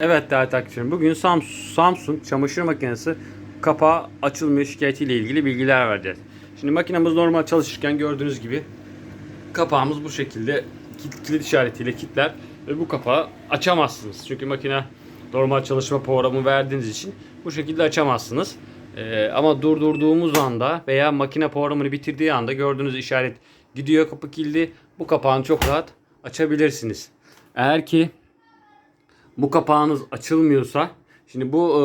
Evet değerli takipçilerim. Bugün Samsung, çamaşır makinesi kapağı açılmıyor şikayetiyle ilgili bilgiler vereceğiz. Şimdi makinemiz normal çalışırken gördüğünüz gibi kapağımız bu şekilde kil- kilit işaretiyle kilitler ve bu kapağı açamazsınız. Çünkü makine normal çalışma programı verdiğiniz için bu şekilde açamazsınız. Ee, ama durdurduğumuz anda veya makine programını bitirdiği anda gördüğünüz işaret gidiyor kapı kilidi. Bu kapağını çok rahat açabilirsiniz. Eğer ki bu kapağınız açılmıyorsa şimdi bu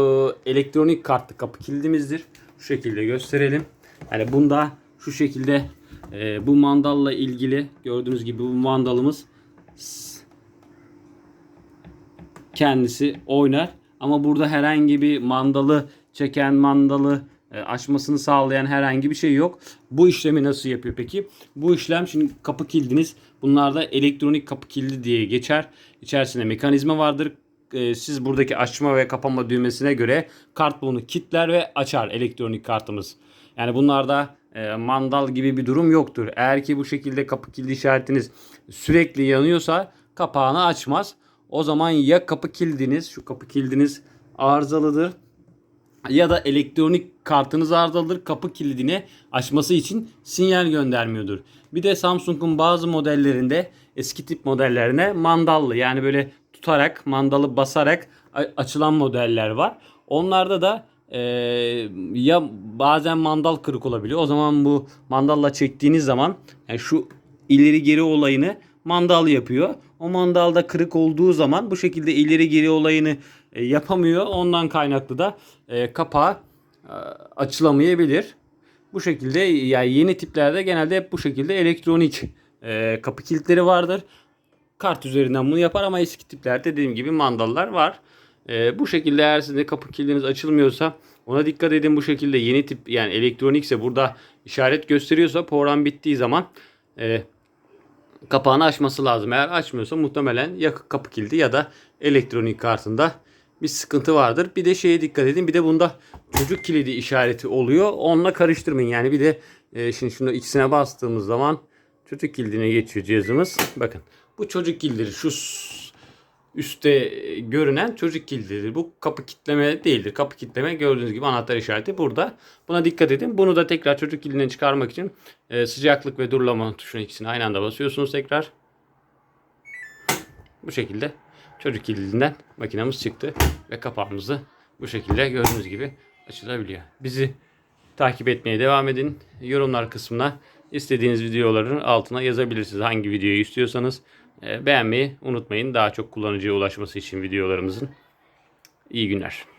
e, elektronik kartlı kapı kilidimizdir. Şu şekilde gösterelim. Yani bunda şu şekilde e, bu mandalla ilgili gördüğünüz gibi bu mandalımız kendisi oynar. Ama burada herhangi bir mandalı çeken mandalı e, açmasını sağlayan herhangi bir şey yok. Bu işlemi nasıl yapıyor peki? Bu işlem şimdi kapı kilidiniz. Bunlarda elektronik kapı kilidi diye geçer. İçerisinde mekanizma vardır. E, Siz buradaki açma ve kapama düğmesine göre kart bunu kilitler ve açar elektronik kartımız. Yani bunlarda e, mandal gibi bir durum yoktur. Eğer ki bu şekilde kapı kilidi işaretiniz sürekli yanıyorsa kapağını açmaz. O zaman ya kapı kilidiniz, şu kapı kilidiniz arızalıdır ya da elektronik kartınız arızalıdır. Kapı kilidini açması için sinyal göndermiyordur. Bir de Samsung'un bazı modellerinde eski tip modellerine mandallı yani böyle tutarak mandalı basarak açılan modeller var. Onlarda da eee, ya bazen mandal kırık olabiliyor. O zaman bu mandalla çektiğiniz zaman yani şu ileri geri olayını mandal yapıyor. O mandalda kırık olduğu zaman bu şekilde ileri geri olayını e, yapamıyor. Ondan kaynaklı da e, kapağı e, açılamayabilir. Bu şekilde yani yeni tiplerde genelde hep bu şekilde elektronik e, kapı kilitleri vardır. Kart üzerinden bunu yapar ama eski tiplerde dediğim gibi mandallar var. E, bu şekilde eğer sizin kapı kilidiniz açılmıyorsa ona dikkat edin bu şekilde yeni tip yani elektronikse burada işaret gösteriyorsa program bittiği zaman e, kapağını açması lazım. Eğer açmıyorsa muhtemelen ya kapı kilidi ya da elektronik kartında bir sıkıntı vardır. Bir de şeye dikkat edin. Bir de bunda çocuk kilidi işareti oluyor. Onunla karıştırmayın. Yani bir de e, şimdi şunu ikisine bastığımız zaman çocuk kilidine geçiyor cihazımız. Bakın bu çocuk kilididir. Şu üstte görünen çocuk kilididir. Bu kapı kitleme değildir. Kapı kitleme gördüğünüz gibi anahtar işareti burada. Buna dikkat edin. Bunu da tekrar çocuk kilidinden çıkarmak için e, sıcaklık ve durulama tuşuna ikisini aynı anda basıyorsunuz tekrar. Bu şekilde çocuk kilidinden makinamız çıktı ve kapağımızı bu şekilde gördüğünüz gibi açılabiliyor. Bizi takip etmeye devam edin. Yorumlar kısmına istediğiniz videoların altına yazabilirsiniz. Hangi videoyu istiyorsanız E, beğenmeyi unutmayın. Daha çok kullanıcıya ulaşması için videolarımızın. İyi günler.